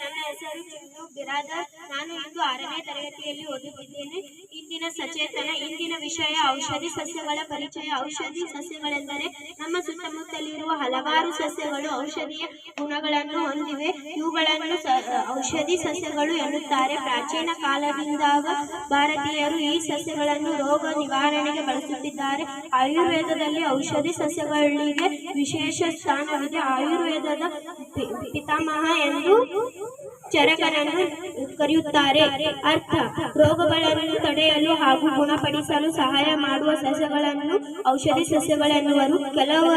ನನ್ನ ಹೆಸರು ಚಂದು ಬಿರಾದರ್ ನಾನು ಇಂದು ಆರನೇ ತರಗತಿಯಲ್ಲಿ ಓದುತ್ತಿದ್ದೇನೆ. ಇಂದಿನ ಸಚೇತನ, ಇಂದಿನ ವಿಷಯ ಔಷಧಿ ಸಸ್ಯಗಳ ಪರಿಚಯ. ಔಷಧಿ ಸಸ್ಯಗಳೆಂದರೆ ನಮ್ಮ ಹಲವಾರು ಸಸ್ಯಗಳು ಔಷಧೀಯ ಗುಣಗಳನ್ನು ಹೊಂದಿವೆ. ಇವುಗಳನ್ನು ಔಷಧಿ ಸಸ್ಯಗಳು ಎನ್ನುತ್ತಾರೆ. ಪ್ರಾಚೀನ ಕಾಲದಿಂದಾಗ ಭಾರತೀಯರು ಈ ಸಸ್ಯಗಳನ್ನು ರೋಗ ನಿವಾರಣೆಗೆ ಬಳಸುತ್ತಿದ್ದಾರೆ. ಆಯುರ್ವೇದದಲ್ಲಿ ಔಷಧಿ ಸಸ್ಯಗಳಿಗೆ ವಿಶೇಷ ಸ್ಥಾನವಿದೆ. ಆಯುರ್ವೇದದ ಪಿತಾಮಹ ಎಂದು ಚರಕನನ್ನು ಕರೆಯುತ್ತಾರೆ. ಅರ್ಥ, ರೋಗಗಳನ್ನು ತಡೆಯಲು ಹಾಗೂ ಗುಣಪಡಿಸಲು ಸಹಾಯ ಮಾಡುವ ಸಸ್ಯಗಳನ್ನು ಔಷಧಿ ಸಸ್ಯಗಳೆನ್ನುವರು. ಕೆಲವು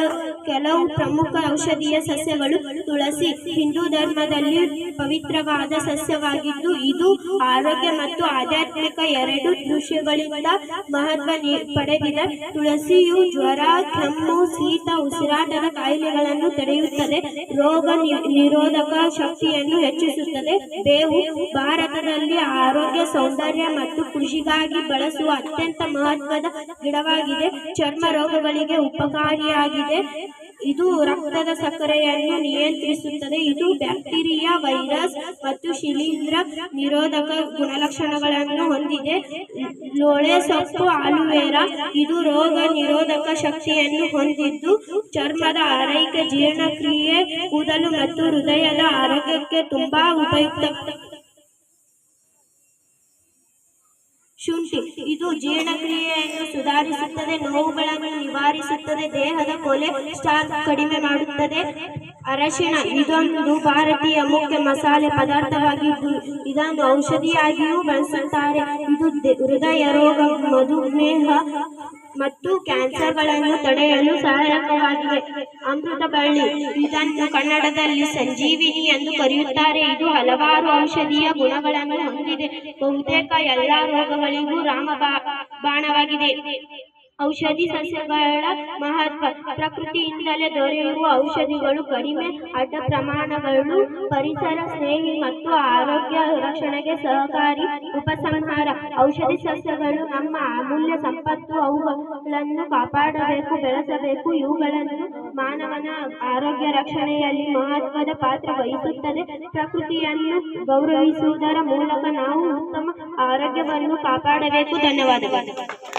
ಕೆಲವು ಪ್ರಮುಖ ಔಷಧೀಯ ಸಸ್ಯಗಳು ತುಳಸಿ. ಹಿಂದೂ ಧರ್ಮದಲ್ಲಿ ಪವಿತ್ರವಾದ ಸಸ್ಯವಾಗಿದ್ದು, ಇದು ಆರೋಗ್ಯ ಮತ್ತು ಆಧ್ಯಾತ್ಮಿಕ ಎರಡು ದೃಶ್ಯಗಳಿಂದ ಮಹತ್ವ ಪಡೆದಿದೆ. ತುಳಸಿಯು ಜ್ವರ, ಕೆಮ್ಮು, ಶೀತ, ಉಸಿರಾಟದ ಕಾಯಿಲೆಗಳನ್ನು ತಡೆಯುತ್ತದೆ. ರೋಗ ನಿರೋಧಕ ಶಕ್ತಿಯನ್ನು ಹೆಚ್ಚಿಸುತ್ತದೆ. ಬೇವು ಭಾರತದಲ್ಲಿ ಆರೋಗ್ಯ ಸೌಂದರ್ಯ ಮತ್ತು ಕೃಷಿಗಾಗಿ ಬಳಸುವ ಅತ್ಯಂತ ಮಹತ್ವದ ಗಿಡವಾಗಿದೆ. ಚರ್ಮ ರೋಗಗಳಿಗೆ ಉಪಕಾರಿಯಾಗಿದೆ. ಇದು ರಕ್ತದ ಸಕ್ಕರೆಯನ್ನು ನಿಯಂತ್ರಿಸುತ್ತದೆ. ಇದು ಬ್ಯಾಕ್ಟೀರಿಯಾ, ವೈರಸ್ ಮತ್ತು ಶಿಲೀಂಧ್ರ ನಿರೋಧಕ ಗುಣಲಕ್ಷಣಗಳನ್ನು ಹೊಂದಿದೆ. ಲೋಳೆ ಸೊಪ್ಪು, ಆಲುವೆರಾ ಇದು ರೋಗ ನಿರೋಧಕ ಶಕ್ತಿಯನ್ನು ಹೊಂದಿದ್ದು, ಚರ್ಮದ ಆರೈಕೆ ಜೀರ್ಣಕ್ರಿಯೆ, ಕೂದಲು ಮತ್ತು ಹೃದಯದ ಆರೋಗ್ಯಕ್ಕೆ ತುಂಬಾ ಉಪಯುಕ್ತ. ಶುಂಠಿ. ಇದು ಜೀರ್ಣಕ್ರಿಯೆಯನ್ನು ಸುಧಾರಿಸುತ್ತದೆ ನೋವುಗಳನ್ನು ನಿವಾರಿಸುತ್ತದೆ, ದೇಹದ ಕೊಲೆಸ್ಟ್ರಾಲ್ ಕಡಿಮೆ ಮಾಡುತ್ತದೆ. ಅರಶಿಣ, ಇದೊಂದು ಭಾರತೀಯ ಮುಖ್ಯ ಮಸಾಲೆ ಪದಾರ್ಥವಾಗಿದ್ದು ಇದನ್ನು ಔಷಧಿಯಾಗಿಯೂ ಬಳಸುತ್ತಾರೆ. ಇದು ಹೃದಯ ರೋಗ, ಮಧುಮೇಹ ಮತ್ತು ಕ್ಯಾನ್ಸರ್ಗಳನ್ನು ತಡೆಯಲು ಸಹಾಯಕವಾಗಿದೆ ಅಮೃತ ಬಳ್ಳಿ, ಇದನ್ನು ಕನ್ನಡದಲ್ಲಿ ಸಂಜೀವಿನಿ ಎಂದು ಕರೆಯುತ್ತಾರೆ. ಇದು ಹಲವಾರು ಔಷಧೀಯ ಗುಣಗಳನ್ನು ಹೊಂದಿದೆ. ಬಹುತೇಕ ಎಲ್ಲಾ ರೋಗಗಳಿಗೂ ರಾಮಬಾ, ಬಾಣವಾಗಿದೆ. ಔಷಧಿ ಸಸ್ಯಗಳ ಮಹತ್ವ. ಪ್ರಕೃತಿಯಿಂದಲೇ ದೊರೆಯುವ ಔಷಧಿಗಳು ಕಡಿಮೆ, ಅಡ್ಡ ಪ್ರಮಾಣಗಳು ಪರಿಸರ ಸ್ನೇಹಿ ಮತ್ತು ಆರೋಗ್ಯ ರಕ್ಷಣೆಗೆ ಸಹಕಾರಿ ಉಪಸಂಹಾರ. ಔಷಧಿ ಸಸ್ಯಗಳು ನಮ್ಮ ಅಮೂಲ್ಯ ಸಂಪತ್ತು. ಅವುಗಳನ್ನು ಕಾಪಾಡಬೇಕು, ಬೆಳೆಸಬೇಕು. ಇವುಗಳನ್ನು ಮಾನವನ ಆರೋಗ್ಯ ರಕ್ಷಣೆಯಲ್ಲಿ ಮಹತ್ವದ ಪಾತ್ರ ವಹಿಸುತ್ತದೆ. ಪ್ರಕೃತಿಯನ್ನು ಗೌರವಿಸುವುದರ ಮೂಲಕ ನಾವು ಉತ್ತಮ ಆರೋಗ್ಯವನ್ನು ಕಾಪಾಡಬೇಕು. ಧನ್ಯವಾದಗಳು.